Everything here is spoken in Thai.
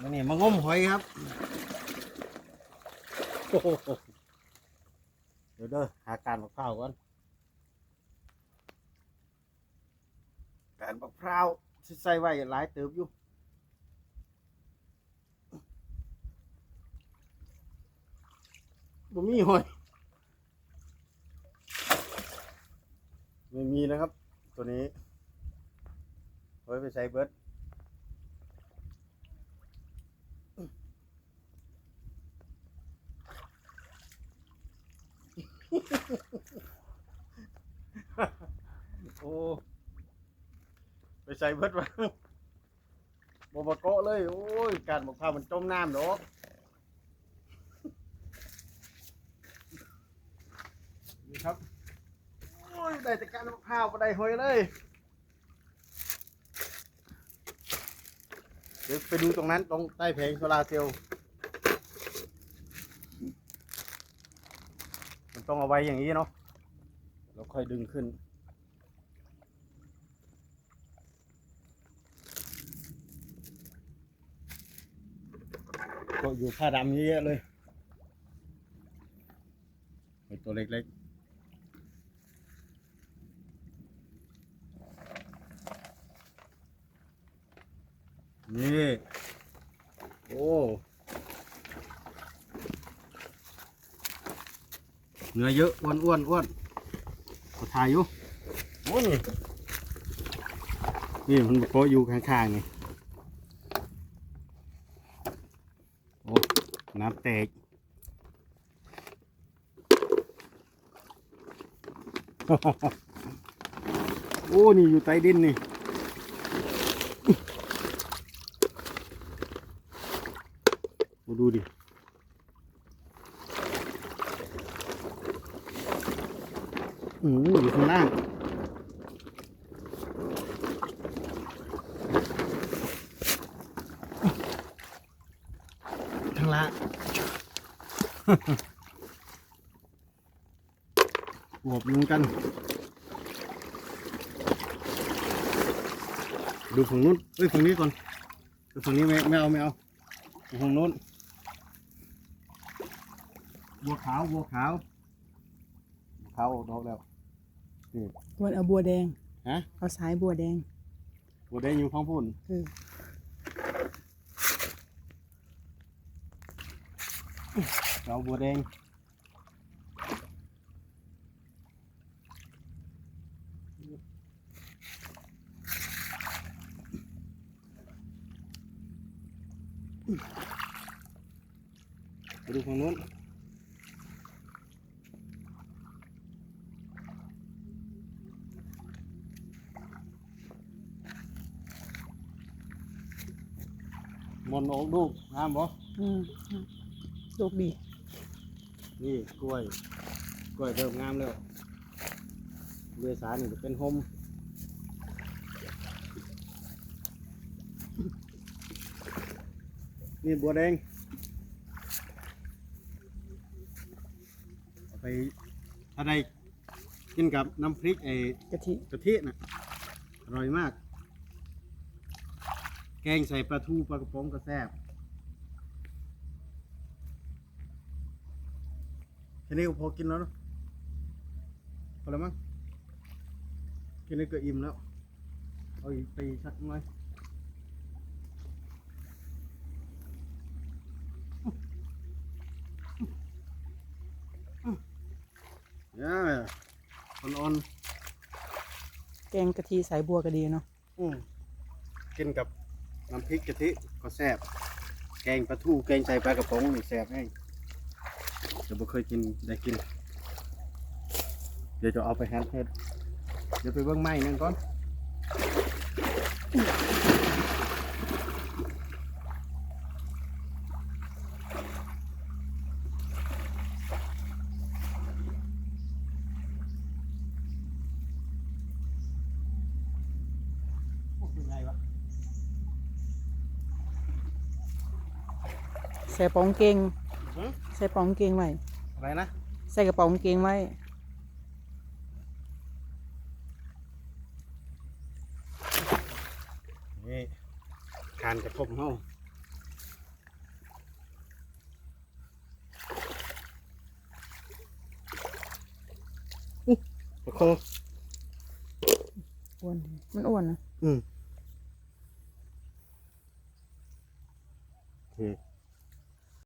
มานี่มางมหอยครับโอ้โหเดี๋ยวเด้อหาการมะพร้าวก่อนการมะพร้าวสิใส่ไว้หลายเติบอยู่บ่มีหอย ไม่มีนะครับ ตัวนี้หอยไปใส่เบิด โอ้ไปใส่เบิดวะบมาเกาะเลย โอ้ย การบอกพราวมันจมน้ำดอกนี่ครับ โอ้ย ได้แต่การบอกพราวไปได้หอยเลย เดี๋ยวไปดูตรงนั้นตรงใต้แผงโซลาเซลล์มัน ต้องเอาไว้อย่างนี้เนาะแล้วค่อยดึงขึ้น ก็อยู่ผ้าดำเยอะเลยตัวเล็กๆนี่ โอ้ เนื้อเยอะอ้วนอ้วนอ้วนขอถ่ายอยู่โอ้นี่นี่มันโกะอยู่ข้างๆนี่โอ้น้ำแตกโอ้นี่อยู่ใต้ดินนี่มาดูดิ อืมอยู่ข้างล่างข้างล่างบวบลงกัน ดูฝั่งนู้นเอ้ยฝั่งนี้ก่อนดูฝั่งนี้ไม่ไม่เอาไม่เอาดูฝั่งนู้นบัวขาวบัวขาวบัวขาวออกดอกแล้ว วันเอาบัวแดง ฮะเอาสายบัวแดงบัวแดงอยู่ข้างพุ่นเออเอาบัวแดงไปดูฝั่งนู้น มนต์ออกลูกงามบ่อืมลูกดีนี่กล้วย กล้วยเริ่มงามแล้วเรือสารนี่จะเป็นโฮมนี่บัวแดงเอาไปถ้าได้กินกับน้ำพริกไอ้กะทิกะทินะอร่อยมาก แกงใส่ปลาทูปลากระป๋องก็แซ่บแค่นี้ก็พอกินแล้วเนอะพอแล้วมั้งแค่นี้ก็อิ่มแล้ว เอาอีกไปสักหน่อยย่าอ่อนแกงกะทิสายบัวก็ดีเนาะๆอืมกินกับ น้ำพริกกะทิก็แซ่บแกงปลาทูแกงใส่ปลากระป๋องนี่แซ่บแห้งเดี๋ยวบ่เคยกินได้กิน เดี๋ยวจะเอาไปแฮนด์เฮ็ดเดี๋ยวไปเบิ่งไม้นั่นก่อนโอ้เป็นไงวะ ใส่ป๋องเกงใส่ป๋องเกงไว้ อะไรนะใส่กระป๋องเกงไว้ นี่การกระทบเฮาอุ๊ยประคอง อ้วนมันอ้วนนะอืมโอเค